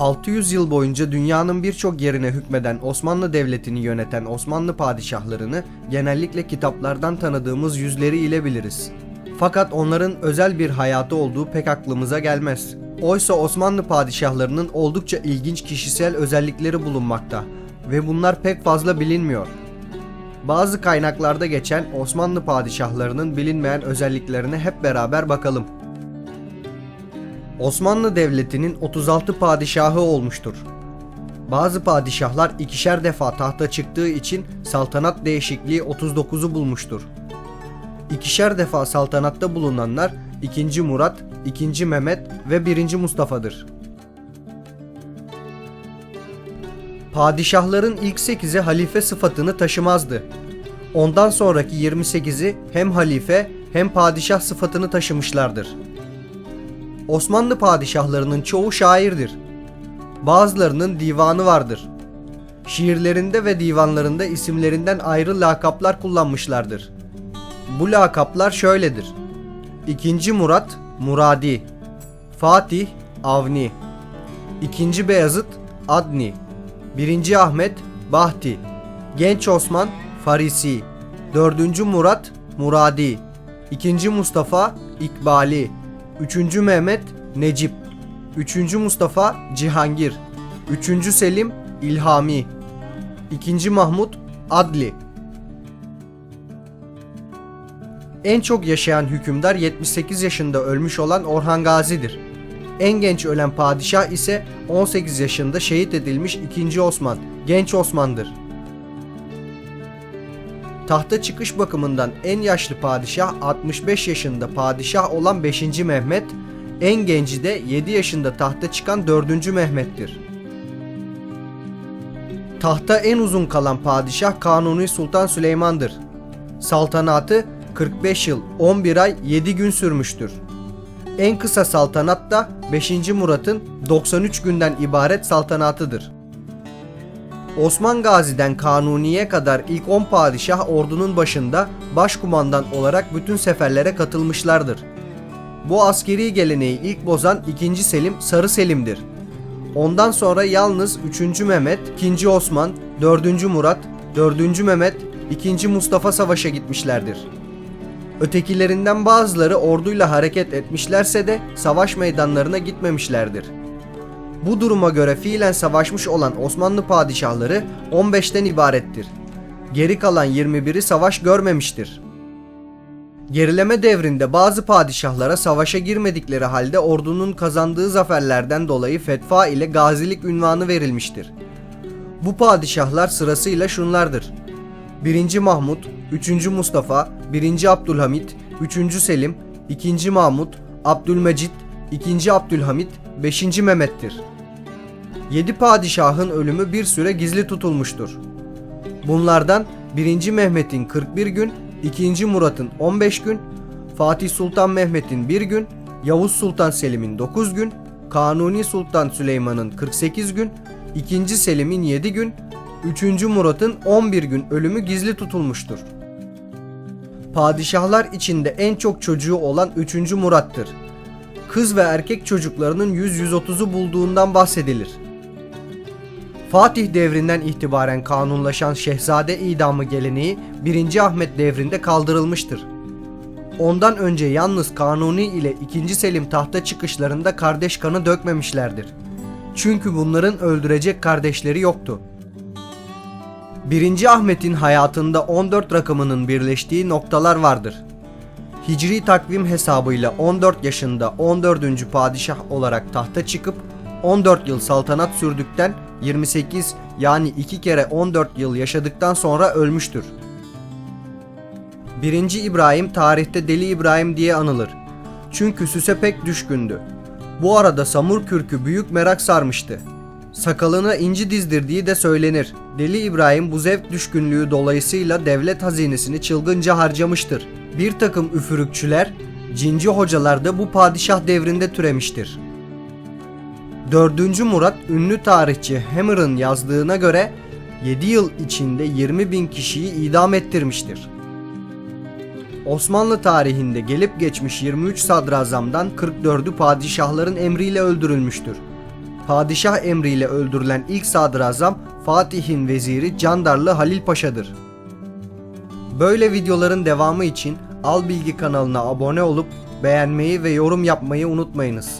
600 yıl boyunca dünyanın birçok yerine hükmeden Osmanlı Devleti'ni yöneten Osmanlı padişahlarını genellikle kitaplardan tanıdığımız yüzleri ile biliriz. Fakat onların özel bir hayatı olduğu pek aklımıza gelmez. Oysa Osmanlı padişahlarının oldukça ilginç kişisel özellikleri bulunmakta ve bunlar pek fazla bilinmiyor. Bazı kaynaklarda geçen Osmanlı padişahlarının bilinmeyen özelliklerine hep beraber bakalım. Osmanlı Devleti'nin 36 padişahı olmuştur. Bazı padişahlar ikişer defa tahta çıktığı için saltanat değişikliği 39'u bulmuştur. İkişer defa saltanatta bulunanlar 2. Murat, 2. Mehmet ve 1. Mustafa'dır. Padişahların ilk 8'i halife sıfatını taşımazdı. Ondan sonraki 28'i hem halife hem padişah sıfatını taşımışlardır. Osmanlı padişahlarının çoğu şairdir. Bazılarının divanı vardır. Şiirlerinde ve divanlarında isimlerinden ayrı lakaplar kullanmışlardır. Bu lakaplar şöyledir. 2. Murat Muradi Fatih Avni 2. Beyazıt Adni 1. Ahmet Bahti Genç Osman Farisi 4. Murat Muradi 2. Mustafa İkbali 3. Mehmet Necip 3. Mustafa Cihangir 3. Selim İlhami 2. Mahmut Adli En çok yaşayan hükümdar 78 yaşında ölmüş olan Orhan Gazi'dir. En genç ölen padişah ise 18 yaşında şehit edilmiş 2. Osman, Genç Osman'dır. Tahta çıkış bakımından en yaşlı padişah 65 yaşında padişah olan 5. Mehmet, en genci de 7 yaşında tahta çıkan 4. Mehmet'tir. Tahta en uzun kalan padişah Kanuni Sultan Süleyman'dır. Saltanatı 45 yıl 11 ay 7 gün sürmüştür. En kısa saltanat da 5. Murat'ın 93 günden ibaret saltanatıdır. Osman Gazi'den Kanuni'ye kadar ilk 10 padişah ordunun başında başkumandan olarak bütün seferlere katılmışlardır. Bu askeri geleneği ilk bozan 2. Selim Sarı Selim'dir. Ondan sonra yalnız 3. Mehmet, 2. Osman, 4. Murat, 4. Mehmet, 2. Mustafa savaşa gitmişlerdir. Ötekilerinden bazıları orduyla hareket etmişlerse de savaş meydanlarına gitmemişlerdir. Bu duruma göre fiilen savaşmış olan Osmanlı padişahları 15'ten ibarettir. Geri kalan 21'i savaş görmemiştir. Gerileme devrinde bazı padişahlara savaşa girmedikleri halde ordunun kazandığı zaferlerden dolayı fetva ile gazilik ünvanı verilmiştir. Bu padişahlar sırasıyla şunlardır. 1. Mahmut, 3. Mustafa, 1. Abdülhamit, 3. Selim, 2. Mahmut, Abdülmecit, 2. Abdülhamit, 5. Mehmet'tir. 7 padişahın ölümü bir süre gizli tutulmuştur. Bunlardan 1. Mehmet'in 41 gün, 2. Murat'ın 15 gün, Fatih Sultan Mehmet'in 1 gün, Yavuz Sultan Selim'in 9 gün, Kanuni Sultan Süleyman'ın 48 gün, 2. Selim'in 7 gün, 3. Murat'ın 11 gün ölümü gizli tutulmuştur. Padişahlar içinde en çok çocuğu olan 3. Murat'tır. Kız ve erkek çocuklarının 100-130'u bulduğundan bahsedilir. Fatih devrinden itibaren kanunlaşan şehzade idamı geleneği 1. Ahmet devrinde kaldırılmıştır. Ondan önce yalnız Kanuni ile 2. Selim tahta çıkışlarında kardeş kanı dökmemişlerdir. Çünkü bunların öldürecek kardeşleri yoktu. 1. Ahmet'in hayatında 14 rakamının birleştiği noktalar vardır. Hicri takvim hesabıyla 14 yaşında 14. padişah olarak tahta çıkıp 14 yıl saltanat sürdükten 28 yani 2 kere 14 yıl yaşadıktan sonra ölmüştür. 1. İbrahim tarihte Deli İbrahim diye anılır. Çünkü süse pek düşkündü. Bu arada Samur Kürkü büyük merak sarmıştı. Sakalına inci dizdirdiği de söylenir. Deli İbrahim bu zevk düşkünlüğü dolayısıyla devlet hazinesini çılgınca harcamıştır. Bir takım üfürükçüler, cinci hocalar da bu padişah devrinde türemiştir. 4. Murat ünlü tarihçi Hammer'ın yazdığına göre 7 yıl içinde 20 bin kişiyi idam ettirmiştir. Osmanlı tarihinde gelip geçmiş 23 sadrazamdan 44'ü padişahların emriyle öldürülmüştür. Padişah emriyle öldürülen ilk sadrazam Fatih'in veziri Candarlı Halil Paşa'dır. Böyle videoların devamı için Al Bilgi kanalına abone olup beğenmeyi ve yorum yapmayı unutmayınız.